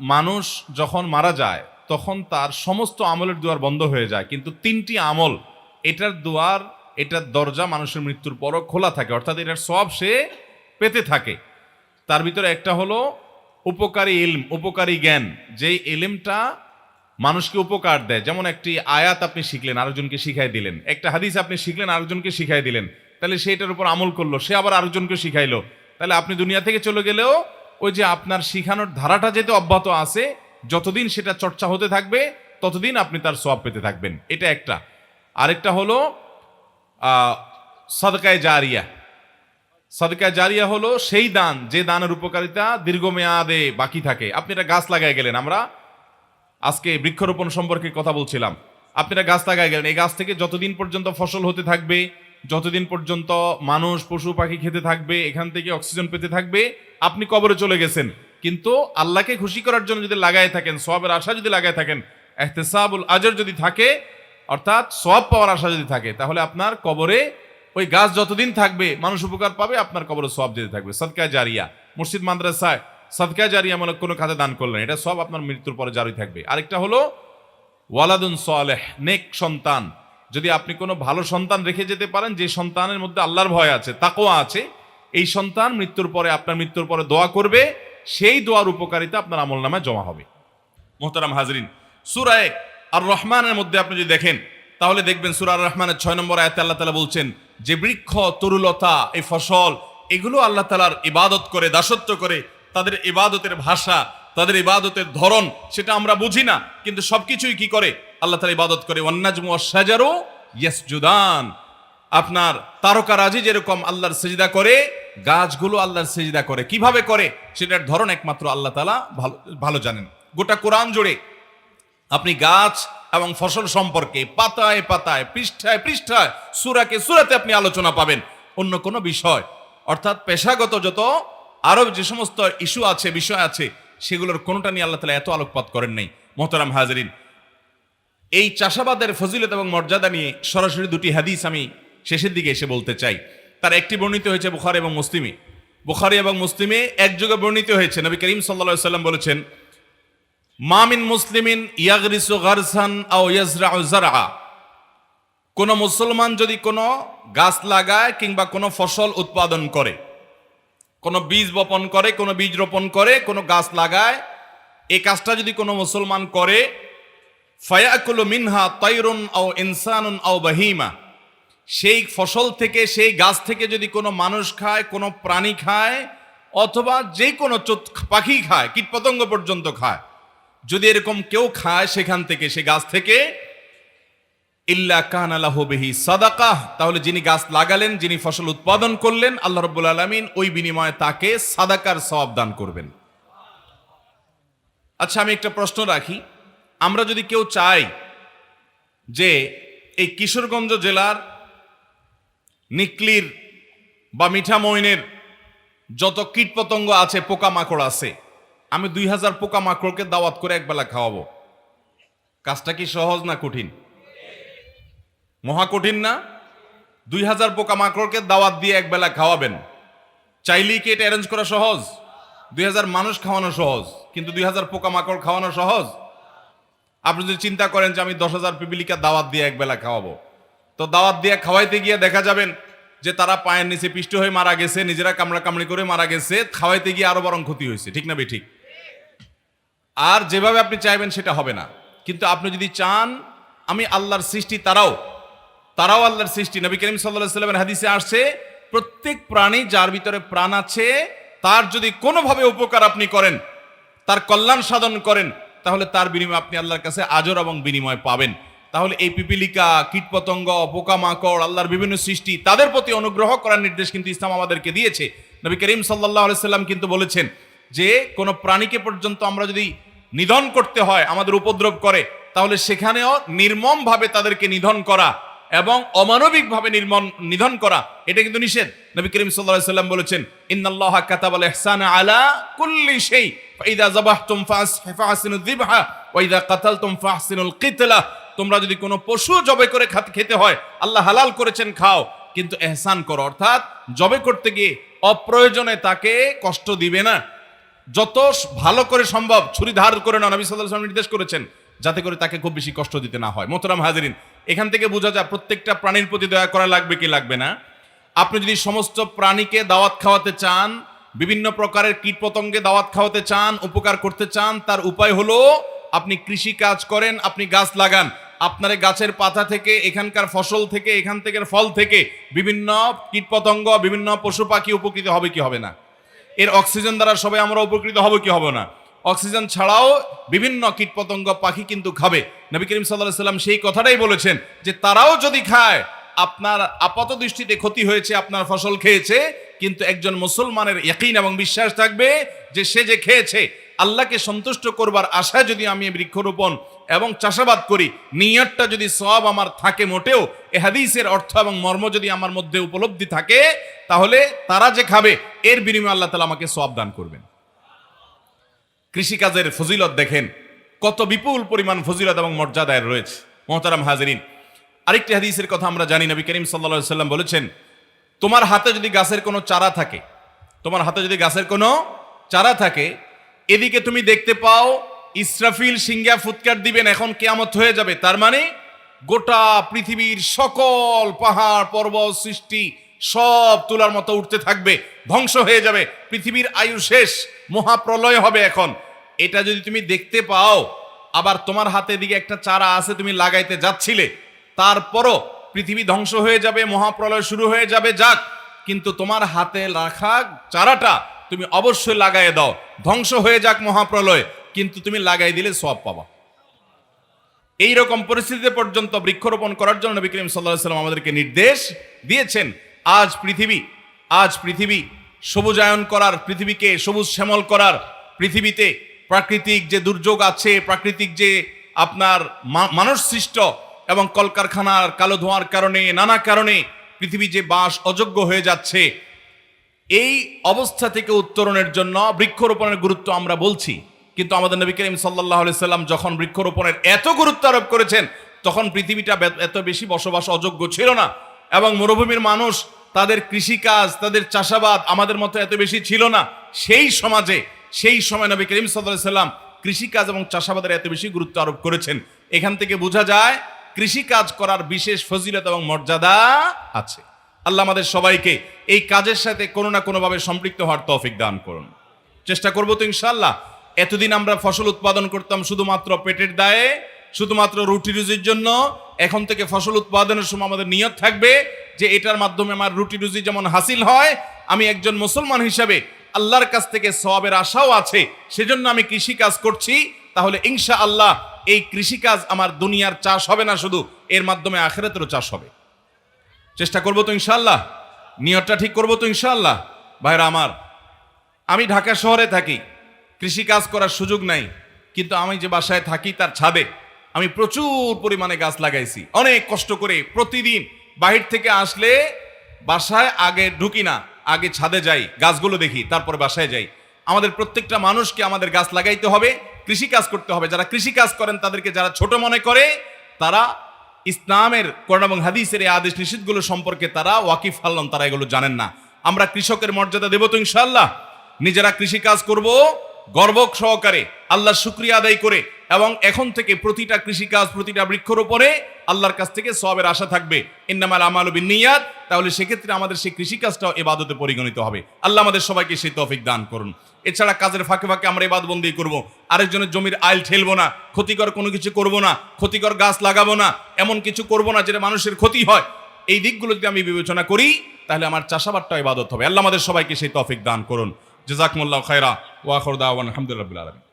মানুষ যখন মারা যায়, তখন তার সমস্ত আমলের দুয়ার বন্ধ হয়ে যায়। কিন্তু তিনটি আমল, এটার দুয়ার, এটার দরজা মানুষের মৃত্যুর পরও খোলা থাকে। অর্থাৎ এটার সব সে পেতে থাকে। তার ভিতরে একটা হলো উপকারী ইলম, উপকারী জ্ঞান। যেই ইলমটা মানুষকে উপকার দেয়। যেমন একটি আয়াত আপনি শিখলেন, আরেকজনকে শিখাই দিলেন। একটা হাদিস আপনি শিখলেন, আরেকজনকে শিখাই দিলেন। তাহলে সেটার উপর আমল করল, সে আবার আরেকজনকে শিখাইলো। তাহলে আপনি দুনিয়া থেকে চলে গেলেও ওই যে আপনার শিখানোর ধারাটা যেতে অব্যাহত আছে, যতদিন সেটা চর্চা হতে থাকবে, ততদিন আপনি তার সব পেতে থাকবেন। এটা একটা। আরেকটা হলো সদকায় জারিয়া। সদকা জারিয়া হলো সেই দান, যে দানের উপকারিতা দীর্ঘমেয়াদে বাকি থাকে। আপনি একটা গাছ লাগাই গেলেন, আমরা আজকে বৃক্ষরোপণ সম্পর্কে কথা বলছিলাম। আপনারা গাছ লাগাই গেলেন, এই গাছ থেকে যতদিন পর্যন্ত ফসল হতে থাকবে যতদিন পর্যন্ত মানুষ, পশু, পাখি খেতে থাকবে, এখান থেকে অক্সিজেন পেতে থাকবে, আপনি কবরে চলে গেছেন। কিন্তু আল্লাহকে খুশি করার জন্য যদি লাগাই থাকেন সবের আশা যদি লাগাই থাকেন, এহতেসাবুল আজর যদি থাকে, অর্থাৎ সব পাওয়ার আশা যদি থাকে, তাহলে আপনার কবরে ওই গাছ যতদিন থাকবে, মানুষ উপকার পাবে, আপনার কবরে সব যেতে থাকবে। সদকা জারিয়া। মসজিদ, মাদ্রাসায় সদকা জারিয়া মনে কোনো কাজে দান করলেন এটা সব আপনার মৃত্যুর পরে জারি থাকবে। আরেকটা হলো, ওয়ালাদুন সালেহ, নেক সন্তান। যদি আপনি কোনো ভালো সন্তান রেখে যেতে পারেন, যে সন্তানের মধ্যে আল্লাহর ভয় আছে তাকোয়া আছে, এই সন্তান মৃত্যুর পরে আপনার মৃত্যুর পরে দোয়া করবে, সেই দোয়ার উপকারিতা আপনার আমল নামায় জমা হবে। মোহতারাম হাজরিন সুরায় আর রহমানের মধ্যে আপনি যদি দেখেন, তাহলে দেখবেন সুরা আর রহমানের ছয় নম্বর আয়াতে আল্লাহ তালা বলছেন, যে বৃক্ষ, তরুলতা, এই ফসল, এগুলো আল্লাহ তালার ইবাদত করে, দাসত্ব করে, তাদের ইবাদতের ভাষা, তাদের ইবাদতের ধরন, সেটা আমরা বুঝি না, কিন্তু সবকিছুই কি করে? আল্লাহ তালা ইবাদত করে, ওয়ান্নাজমু সাজারো ইয়াস জুদান আপনার তারকারাজি যেরকম আল্লাহর সেজিদা করে, গাছগুলো আল্লাহর সেজিদা করে। কীভাবে করে? সেটার ধরন একমাত্র আল্লাহ তালা ভালো ভালো জানেন। গোটা কোরআন জুড়ে আপনি গাছ এবং ফসল সম্পর্কে পাতায় পাতায়, পৃষ্ঠায় পৃষ্ঠায়, সুরাকে সুরাতে আপনি আলোচনা পাবেন। অন্য কোনো বিষয়, অর্থাৎ পেশাগত যত আরও যে সমস্ত ইস্যু আছে, বিষয় আছে, সেগুলোর কোনোটা নিয়ে আল্লাহ তালা এত আলোকপাত করেন নাই। মোহতারাম হাজরিন এই চাষাবাদের ফজিলত এবং মর্যাদা নিয়ে সরাসরি দুটি হাদিস আমি শেষের দিকে এসে বলতে চাই। তার একটি বর্ণিত হয়েছে বুখারি এবং মুসলিমে। বুখারি এবং মুসলিমে একযোগে বর্ণিত হয়েছে, নবী করিম সাল্লা সাল্লাম বলেছেন মামিন মুসলিমিন ইয়াগরিসু গারসান আও কোন মুসলমান যদি কোনো গাছ লাগায় কিংবা কোনো ফসল উৎপাদন করে, কোনো বীজ বপন করে, কোনো বীজ রোপণ করে, কোনো গাছ লাগায় এই কাজটা যদি কোনো মুসলমান করে ফায়াকুলু মিনহা তৈরুন আও ইনসানুন আও সেই ফসল থেকে, সেই গাছ থেকে যদি কোনো মানুষ খায়, কোনো প্রাণী খায়, অথবা যে কোনো পাখি খায়, কীটপতঙ্গ পর্যন্ত খায়, যদি এরকম কেউ খায় সেখান থেকে, সে গাছ থেকে, ইল্লা কান আলাহ বেহি সাদাকাহ তাহলে যিনি গাছ লাগালেন, যিনি ফসল উৎপাদন করলেন, আল্লাহ রব্বুল আলমিন ওই বিনিময়ে তাকে সাদাকার সওয়াব দান করবেন। আচ্ছা আমি একটা প্রশ্ন রাখি। আমরা যদি কেউ চাই যে এই কিশোরগঞ্জ জেলার নিকলির বা মিঠামইনের যত কীটপতঙ্গ আছে, পোকামাকড় আছে, আমি দুই হাজার পোকামাকড়কে দাওয়াত করে একবেলা খাওয়াবো। কাজটা কি সহজ না কঠিন? মহা কঠিন না? দুই হাজার পোকামাকড়কে দাওয়াত দিয়ে একবেলা খাওয়াবেন। চাইলেই কি এটা অ্যারেঞ্জ করা সহজ? দুই হাজার মানুষ খাওয়ানো সহজ, কিন্তু দুই হাজার পোকামাকড় খাওয়ানো সহজ? আপনি যদি চিন্তা করেন যে আমি দশ হাজার পিপিলিকা দাওয়াত দিয়ে একবেলা খাওয়াবো, তো দাওয়াত দিয়ে খাওয়াইতে গিয়ে দেখা যাবেন যে তারা পায়ের নিচে পিষ্ট হয়ে মারা গেছে, নিজেরা কামড়া কামড়ি করে মারা গেছে, খাওয়াইতে গিয়ে আরও বরং ক্ষতি হয়েছে, ঠিক না ঠিক। আর যেভাবে আপনি চাইবেন সেটা হবে না। কিন্তু আপনি যদি চান, আমি আল্লাহর সৃষ্টি তারাও তারাও আল্লাহর সৃষ্টি। নবী করিম সাল্লাহ সাল্লামের হাদিসে আসছে, প্রত্যেক প্রাণী যার ভিতরে প্রাণ আছে, তার যদি কোনোভাবে উপকার আপনি করেন, তার কল্যাণ সাধন করেন তাহলে তার বিনিময়ে আপনি আল্লাহর কাছে আজর এবং বিনিময় পাবেন। তাহলে এই পিপিলিকা, কীটপতঙ্গ, পোকামাকড়, আল্লাহর বিভিন্ন সৃষ্টি, তাদের প্রতি অনুগ্রহ করার নির্দেশ কিন্তু ইসলাম আমাদেরকে দিয়েছে। নবী করিম সাল্লাহ সাল্লাম কিন্তু বলেছেন যে, কোনো প্রাণীকে পর্যন্ত আমরা যদি নিধন করতে হয়, আমাদের উপদ্রব করে, তাহলে সেখানেও নির্মমভাবে তাদেরকে নিধন করা এবং অমানবিকভাবে নির্মম, নিধন করা, এটা কিন্তু নিষেধ। নবী করিম আলাইহি সাল্লাম বলেছেন, ইন্নাল্লাহা কাতাবাল ইহসানা আলা কুল্লি শাই তোমরা যদি কোনো পশু জবে করে খাত- হয়, আল্লাহ হালাল করেছেন, খাও। কিন্তু এহসান করো, অর্থাৎ জবে করতে গিয়ে অপ্রয়োজনে তাকে কষ্ট দিবে না। যত ভালো করে সম্ভব ছুরি ধার করে না নবী আলাইহি নির্দেশ করেছেন, যাতে করে তাকে খুব বেশি কষ্ট দিতে না হয়। মোহতারাম হাজিরিন, এখান থেকে বোঝা যায় প্রত্যেকটা প্রাণীর প্রতি দয়া করা লাগবে কি লাগবে না? আপনি যদি সমস্ত প্রাণীকে দাওয়াত খাওয়াতে চান বিভিন্ন প্রকারের কীট পতঙ্গে দাওয়াত খাওয়াতে চান, উপকার করতে চান, তার উপায় হলো আপনি কৃষি কাজ করেন, আপনি গাছ লাগান। আপনার গাছের পাতা থেকে, এখানকার ফসল থেকে, এখান থেকে ফল থেকে বিভিন্ন কীটপতঙ্গ, বিভিন্ন পশু পাখি উপকৃত হবে কি হবে না? এর অক্সিজেন দ্বারা সবাই আমরা উপকৃত হব কি হবে না? অক্সিজেন ছাড়াও বিভিন্ন কীটপতঙ্গ পাখি কিন্তু খাবে। নবী করিম সাল্লাহ সাল্লাম সেই কথাটাই বলেছেন যে তারাও যদি খায়, আপনার আপাত দৃষ্টিতে ক্ষতি হয়েছে, আপনার ফসল খেয়েছে কিন্তু একজন মুসলমানের ইয়াকিন এবং বিশ্বাস থাকবে যে সে যে খেয়েছে, আল্লাহকে সন্তুষ্ট করবার আশায় যদি আমি বৃক্ষরোপণ এবং চাষাবাদ করি, নিয়তটা যদি সব আমার থাকে মোটেও, এ হাদিসের অর্থ এবং মর্ম যদি আমার মধ্যে উপলব্ধি থাকে, তাহলে তারা যে খাবে, এর বিনিময়ে আল্লাহ তালা আমাকে সব দান করবেন। কৃষিকাজের ফজিলত দেখেন, কত বিপুল পরিমাণ ফজিলত এবং মর্যাদায় রয়েছে। মোহতারাম হাজরিন, আরেকটি হাদিসের কথা আমরা জানি, নবী করিম সাল্লা সাল্লাম বলেছেন তোমার হাতে যদি গাছের কোনো চারা থাকে, তোমার হাতে যদি গাছের কোনো চারা থাকে, এদিকে তুমি দেখতে পাও ইসরাফিল সিঙ্গা ফুৎকার দিবেন, এখন কেয়ামত হয়ে যাবে। তার মানে গোটা পৃথিবীর সকল পাহাড় পর্বত সৃষ্টি সব তোলার মতো উঠতে থাকবে, ধ্বংস হয়ে যাবে, পৃথিবীর আয়ু শেষ, মহাপ্রলয় হবে এখন। এটা যদি তুমি দেখতে পাও, আবার তোমার হাতে দিকে একটা চারা আছে, তুমি লাগাইতে যাচ্ছিলে, তারপরও পৃথিবী ধ্বংস হয়ে যাবে, মহাপ্রলয় শুরু হয়ে যাবে, যাক। কিন্তু তোমার হাতে রাখা চারাটা তুমি অবশ্যই লাগাই দাও। ধ্বংস হয়ে যাক মহাপ্রলয়, কিন্তু তুমি লাগাই দিলে সব পাবা। এই রকম পরিস্থিতিতে পর্যন্ত বৃক্ষরোপণ করার জন্য নবী করিম সাল্লাহ সাল্লাম আমাদেরকে নির্দেশ দিয়েছেন, আজ পৃথিবী আজ পৃথিবী সবুজায়ন করার, পৃথিবীকে সবুজ শ্যামল করার, পৃথিবীতে প্রাকৃতিক যে দুর্যোগ আছে, প্রাকৃতিক যে আপনার মানুষ সৃষ্ট এবং কলকারখানার কালো ধোঁয়ার কারণে, নানা কারণে পৃথিবী যে বাস অযোগ্য হয়ে যাচ্ছে, এই অবস্থা থেকে উত্তরণের জন্য বৃক্ষরোপণের গুরুত্ব আমরা বলছি। কিন্তু আমাদের নবী করিম সাল্লাহ সাল্লাম যখন বৃক্ষরোপণের এত গুরুত্ব আরোপ করেছেন, তখন পৃথিবীটা এত বেশি বসবাস অযোগ্য ছিল না। এবং মরুভূমির মানুষ, তাদের কৃষিকাজ, তাদের চাষাবাদ আমাদের মতো এত বেশি ছিল না। সেই সমাজে, সেই সময় নবী করিম সাল্লাহ সাল্লাম কৃষিকাজ এবং চাষাবাদের এত বেশি গুরুত্ব আরোপ করেছেন। এখান থেকে বোঝা যায় কৃষিকাজ করার বিশেষ ফজিলত এবং মর্যাদা আছে। আল্লাহ আমাদের সবাইকে এই কাজের সাথে কোনো না কোনোভাবে সম্পৃক্ত হওয়ার তৌফিক দান করুন। চেষ্টা করব তো ইনশাল্লাহ এতদিন আমরা ফসল উৎপাদন করতাম শুধুমাত্র পেটের দায়ে, শুধুমাত্র রুটি রুজির জন্য। এখন থেকে ফসল উৎপাদনের সময় আমাদের নিয়ত থাকবে যে এটার মাধ্যমে আমার রুটি রুজি যেমন হাসিল হয়, আমি একজন মুসলমান হিসাবে আল্লাহর কাছ থেকে সওয়াবের আশাও আছে, সেজন্য আমি কৃষি কাজ করছি। তাহলে ইনশা আল্লাহ এই কৃষিকাজ আমার দুনিয়ার চাষ হবে না শুধু, এর মাধ্যমে আখেরাতেরও চাষ হবে। চেষ্টা করব তো ইনশাল্লাহ নিয়তটা ঠিক করব তো ইনশাল্লাহ ভাইরা আমার, আমি ঢাকা শহরে থাকি কৃষি কাজ করার সুযোগ নাই, কিন্তু আমি যে বাসায় থাকি তার ছাদে, আমি প্রচুর পরিমাণে গাছ লাগাইছি। অনেক কষ্ট করে প্রতিদিন বাহির থেকে আসলে বাসায় আগে ঢুকি না, আগে ছাদে যাই, গাছগুলো দেখি, তারপরে বাসায় যাই। আমাদের প্রত্যেকটা মানুষকে আমাদের গাছ লাগাইতে হবে কৃষি কাজ করতে হবে। যারা কৃষি কাজ করেন, তাদেরকে যারা ছোট মনে করে, তারা ইসলামের কোরআন এবং হাদিসের এই আদেশ নিষেধগুলো সম্পর্কে তারা ওয়াকিফ আল্লাম তারা এগুলো জানেন না। আমরা কৃষকের মর্যাদা দেব তো ইনশাল্লাহ নিজেরা কৃষি কাজ করব গর্ব সহকারে আল্লাহর শুক্রিয়া আদায় করে এবং এখন থেকে প্রতিটা কৃষিকাজ, প্রতিটা বৃক্ষরোপণে আল্লাহর কাছ থেকে সবের আশা থাকবে। ইন্নামাল আমাল বিনিয়াত তাহলে সেক্ষেত্রে আমাদের সেই কৃষিকাজটাও এবাদতে পরিগণিত হবে। আল্লাহ আমাদের সবাইকে সেই তৌফিক দান করুন। এছাড়া কাজের ফাঁকে ফাঁকে আমরা এবাদ বন্দি করব। আরেকজনের জমির আইল ঠেলবো না, ক্ষতিকর কোনো কিছু করব না, ক্ষতিকর গাছ লাগাবো না, এমন কিছু করব না যেটা মানুষের ক্ষতি হয়। এই দিকগুলো যদি আমি বিবেচনা করি, তাহলে আমার চাষাবাদটা ইবাদত হবে। আল্লাহ আমাদের সবাইকে সেই তৌফিক দান করুন। জেজাকমুল্লাহ খায়রা ওয়াখর দাওয়ান আলহামদুলিল্লাহ আলমী